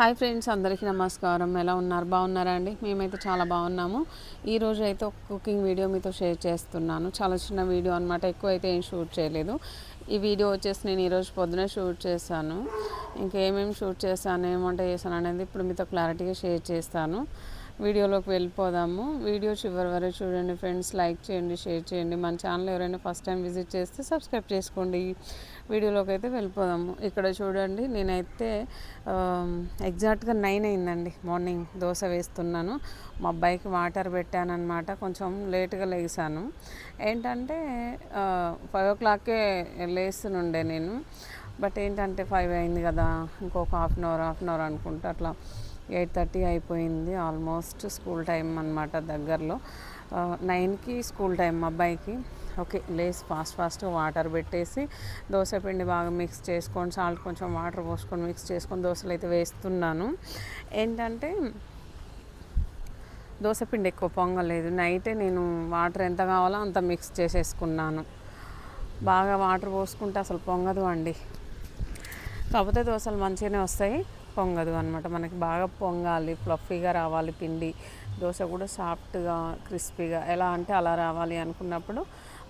Hi friends అందరికీ నమస్కారం. ఎలా ఉన్నారు? బాగున్నారా అండి? మేమైతే చాలా బాగున్నాము. ఈరోజు అయితే ఒక కుకింగ్ వీడియో మీతో షేర్ చేస్తున్నాను. చాలా చిన్న వీడియో అనమాట ఎక్కువ అయితే ఏం షూట్ చేయలేదు. ఈ వీడియో వచ్చేసి నేను ఈరోజు పొద్దునే షూట్ చేశాను. ఇంకేమేమి షూట్ చేశాను ఏమంటే చేశాను అనేది ఇప్పుడు మీతో క్లారిటీగా షేర్ చేస్తాను. వీడియోలోకి వెళ్ళిపోదాము. వీడియో చివరి వరకు చూడండి ఫ్రెండ్స్. లైక్ చేయండి షేర్ చేయండి. మన ఛానల్ ఎవరైనా ఫస్ట్ టైం విజిట్ చేస్తే సబ్స్క్రైబ్ చేసుకోండి. వీడియోలోకి అయితే వెళ్ళిపోదాము. ఇక్కడ చూడండి నేనైతే ఎగ్జాక్ట్గా నైన్ అయిందండి. మార్నింగ్ దోశ వేస్తున్నాను. మా అబ్బాయికి వాటర్ పెట్టానమాట కొంచెం లేట్గా లేసాను. ఏంటంటే ఫైవ్ ఓ క్లాక్కే లేస్తుండే నేను. బట్ ఏంటంటే ఫైవ్ అయింది కదా ఇంకొక half an hour half an hour అనుకుంటా అట్లా ఎయిట్ థర్టీ అయిపోయింది ఆల్మోస్ట్ స్కూల్ టైం అనమాట దగ్గరలో. నైన్కి స్కూల్ టైం మా అబ్బాయికి. ఓకే లేసి ఫాస్ట్ ఫాస్ట్గా వాటర్ పెట్టేసి దోశ పిండి బాగా మిక్స్ చేసుకొని సాల్ట్ కొంచెం వాటర్ పోసుకొని మిక్స్ చేసుకొని దోశలు అయితే వేస్తున్నాను. ఏంటంటే దోశ పిండి ఎక్కువ పొంగలేదు. నైటే నేను వాటర్ ఎంత కావాలో అంత మిక్స్ చేసేసుకున్నాను. బాగా వాటర్ పోసుకుంటే అసలు పొంగదు అండి. కాకపోతే దోశలు మంచిగానే వస్తాయి. పొంగదు అనమాట మనకి బాగా పొంగాలి ఫ్లఫీగా రావాలి పిండి. దోశ కూడా సాఫ్ట్గా క్రిస్పీగా ఎలా అంటే అలా రావాలి అనుకున్నప్పుడు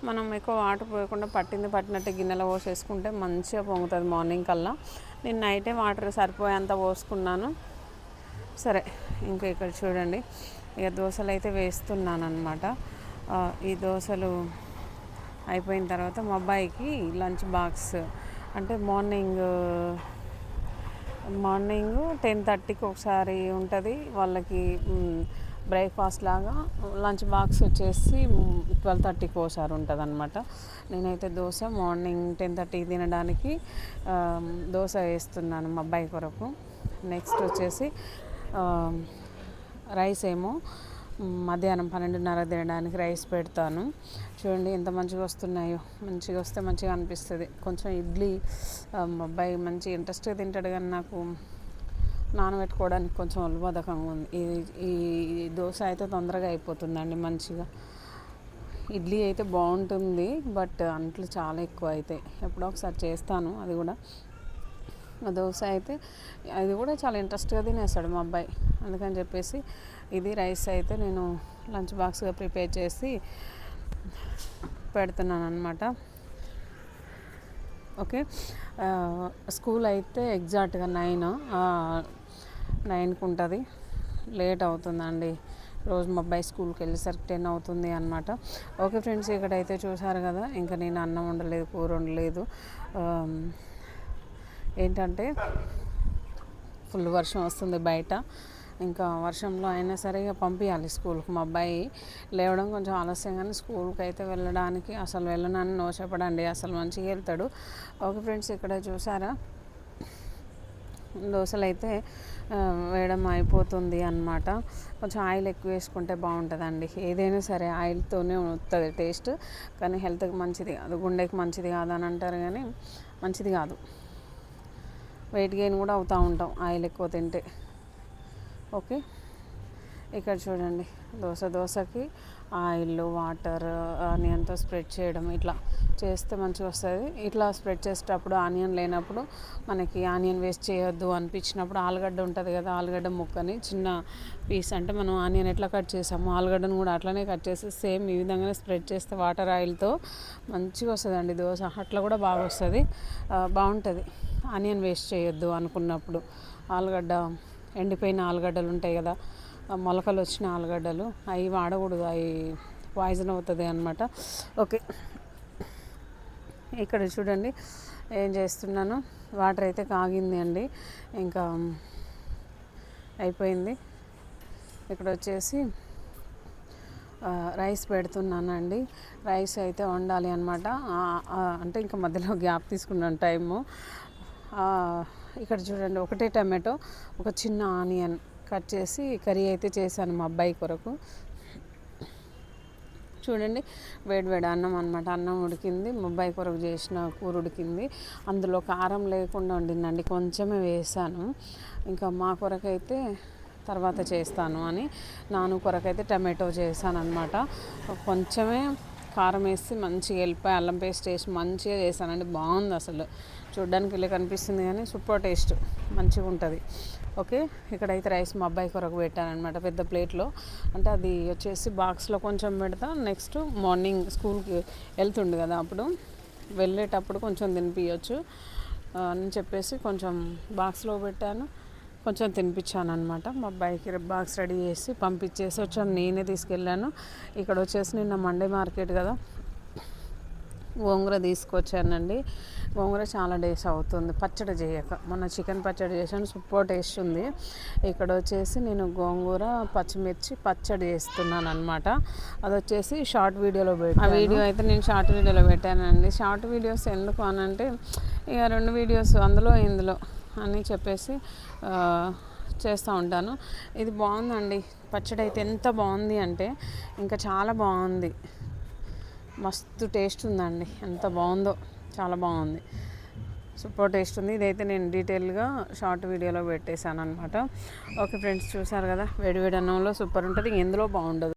మనం ఎక్కువ వాటర్ పోయకుండా పట్టింది పట్టినట్టు గిన్నెలో పోసేసుకుంటే మంచిగా పొంగుతుంది మార్నింగ్ కల్లా. నేను నైటే వాటర్ సరిపోయేంత పోసుకున్నాను. సరే ఇంకా ఇక్కడ చూడండి. ఇక దోశలు అయితే వేస్తున్నాను అనమాట ఈ దోశలు అయిపోయిన తర్వాత మా అబ్బాయికి లంచ్ బాక్స్ అంటే మార్నింగ్ మార్నింగ్ టెన్ థర్టీకి ఒకసారి ఉంటుంది. వాళ్ళకి బ్రేక్ఫాస్ట్ లాగా లంచ్ బాక్స్ వచ్చేసి ట్వెల్వ్ థర్టీకి ఒకసారి ఉంటుంది అనమాట నేనైతే దోశ మార్నింగ్ టెన్ థర్టీకి తినడానికి దోశ వేస్తున్నాను మా అబ్బాయి కొరకు. నెక్స్ట్ వచ్చేసి రైస్ ఏమో మధ్యాహ్నం పన్నెండున్నర తినడానికి రైస్ పెడతాను. చూడండి ఎంత మంచిగా వస్తున్నాయో. మంచిగా వస్తే మంచిగా అనిపిస్తుంది. కొంచెం ఇడ్లీ అబ్బాయి మంచి ఇంట్రెస్ట్గా తింటాడు కానీ నాకు నానబెట్టుకోవడానికి కొంచెం ఉల్బధకంగా ఉంది. ఈ ఈ దోశ అయితే తొందరగా అయిపోతుందండి మంచిగా. ఇడ్లీ అయితే బాగుంటుంది బట్ అంట్లు చాలా ఎక్కువ అవుతాయి ఎప్పుడో ఒకసారి చేస్తాను అది కూడా దోశ అయితే అది కూడా చాలా ఇంట్రెస్ట్గా తినేస్తాడు మా అబ్బాయి. అందుకని చెప్పేసి ఇది రైస్ అయితే నేను లంచ్ బాక్స్గా ప్రిపేర్ చేసి పెడుతున్నాను అనమాట ఓకే స్కూల్ అయితే ఎగ్జాక్ట్గా నైన్ నైన్కి ఉంటుంది. లేట్ అవుతుందండి. రోజు మా అబ్బాయి స్కూల్కి వెళ్ళేసరికి టెన్ అవుతుంది అనమాట ఓకే ఫ్రెండ్స్ ఇక్కడైతే చూసారు కదా ఇంకా నేను అన్నం ఉండలేదు కూర వండలేదు. ఏంటంటే ఫుల్ వర్షం వస్తుంది బయట. ఇంకా వర్షంలో అయినా సరే ఇక పంపించాలి స్కూల్కి. మా అబ్బాయి లేవడం కొంచెం ఆలస్యం కానీ స్కూల్కి అయితే వెళ్ళడానికి అసలు వెళ్ళనని నో చెప్పడండి అసలు మంచిగా వెళ్తాడు. ఓకే ఫ్రెండ్స్ ఇక్కడ చూసారా? దోశలు అయితే వేయడం అయిపోతుంది అనమాట కొంచెం ఆయిల్ ఎక్కువ వేసుకుంటే బాగుంటుందండి. ఏదైనా సరే ఆయిల్తోనే వస్తుంది టేస్ట్. కానీ హెల్త్కి మంచిది కాదు గుండెకి మంచిది కాదు అని అంటారు కానీ మంచిది కాదు. వెయిట్ గెయిన్ కూడా అవుతూ ఉంటాం. ఆయిల్ ఎక్కువ తింటే. ఓకే? ఇక్కడ చూడండి. దోశ దోశకి ఆయిల్ వాటర్ ఆనియన్తో స్ప్రెడ్ చేయడం ఇట్లా చేస్తే మంచిగా వస్తుంది. ఇట్లా స్ప్రెడ్ చేసేటప్పుడు ఆనియన్ లేనప్పుడు మనకి ఆనియన్ వేస్ట్ చేయొద్దు అనిపించినప్పుడు ఆలుగడ్డ ఉంటుంది కదా ఆలుగడ్డ ముక్కని చిన్న పీస్ అంటే మనం ఆనియన్ ఎట్లా కట్ చేసాము ఆలుగడ్డను కూడా అట్లనే కట్ చేసి సేమ్ ఈ విధంగానే స్ప్రెడ్ చేస్తే వాటర్ ఆయిల్తో మంచిగా వస్తుందండి దోశ. అట్లా కూడా బాగా వస్తుంది. బాగుంటుంది. ఆనియన్ వేస్ట్ చేయొద్దు అనుకున్నప్పుడు. ఆలుగడ్డ ఎండిపోయిన ఆలుగడ్డలు ఉంటాయి కదా మొలకలు వచ్చిన ఆలుగడ్డలు అవి వాడకూడదు అవి పాయిజన్ అవుతుంది అనమాట ఓకే. ఇక్కడ చూడండి ఏం చేస్తున్నాను వాటర్ అయితే కాగింది అండి. ఇంకా అయిపోయింది. ఇక్కడ వచ్చేసి రైస్ పెడుతున్నానండి. రైస్ అయితే వండాలి అనమాట అంటే ఇంకా మధ్యలో గ్యాప్ తీసుకున్నాను టైము. ఇక్కడ చూడండి ఒకటే టమాటో ఒక చిన్న ఆనియన్ కట్ చేసి కర్రీ అయితే చేశాను మా అబ్బాయి కొరకు. చూడండి వేడి అన్నం అనమాట అన్నం ఉడికింది ముబ్బాయి కొరకు చేసిన కూర ఉడికింది. అందులో కారం లేకుండా వండిందండి కొంచెమే వేసాను. ఇంకా మా కొరకైతే తర్వాత చేస్తాను అని నాను కొరకైతే టమాటో చేశాను అనమాట కొంచెమే కారం వేసి మంచిగా వెళ్ళిపోయి అల్లం పేస్ట్ వేసి మంచిగా చేశానండి. బాగుంది అసలు. చూడ్డానికి వెళ్ళి కనిపిస్తుంది కానీ సూపర్ టేస్ట్. మంచిగా ఉంటుంది. ఓకే? ఇక్కడైతే రైస్ మా అబ్బాయి కొరకు పెట్టానమాట పెద్ద ప్లేట్లో. అంటే అది వచ్చేసి బాక్స్లో కొంచెం పెడతా నెక్స్ట్ మార్నింగ్ స్కూల్కి వెళ్తుండు కదా అప్పుడు. వెళ్ళేటప్పుడు కొంచెం తినిపించవచ్చు అని చెప్పేసి కొంచెం బాక్స్లో పెట్టాను. కొంచెం తినిపించాను అనమాట మా అబ్బాయికి బాక్స్ రెడీ చేసి పంపించేసి వచ్చాను నేనే తీసుకెళ్ళాను. ఇక్కడ వచ్చేసి నిన్న మండే మార్కెట్ కదా. గోంగూర తీసుకొచ్చానండి. గోంగూర చాలా డేస్ అవుతుంది. పచ్చడి చేయక. మొన్న చికెన్ పచ్చడి చేశాను. సూపర్ టేస్ట్ ఉంది. ఇక్కడ వచ్చేసి నేను గోంగూర పచ్చిమిర్చి పచ్చడి చేస్తున్నాను అనమాట అది వచ్చేసి షార్ట్ వీడియోలో పెట్టాను. ఆ వీడియో అయితే నేను షార్ట్ వీడియోలో పెట్టానండి. షార్ట్ వీడియోస్ ఎందుకు అనంటే ఇక రెండు వీడియోస్ అందులో ఇందులో. అని చెప్పేసి చేస్తూ ఉంటాను. ఇది బాగుందండి. పచ్చడి అయితే ఎంత బాగుంది అంటే ఇంకా చాలా బాగుంది. మస్తు టేస్ట్ ఉందండి. ఎంత బాగుందో చాలా బాగుంది. సూపర్ టేస్ట్ ఉంది. ఇదైతే నేను డీటెయిల్గా షార్ట్ వీడియోలో పెట్టేశాను అనమాట ఓకే ఫ్రెండ్స్ చూసారు కదా? వేడి వేడి అన్నంలో సూపర్ ఉంటుంది. ఎందులో బాగుండదు.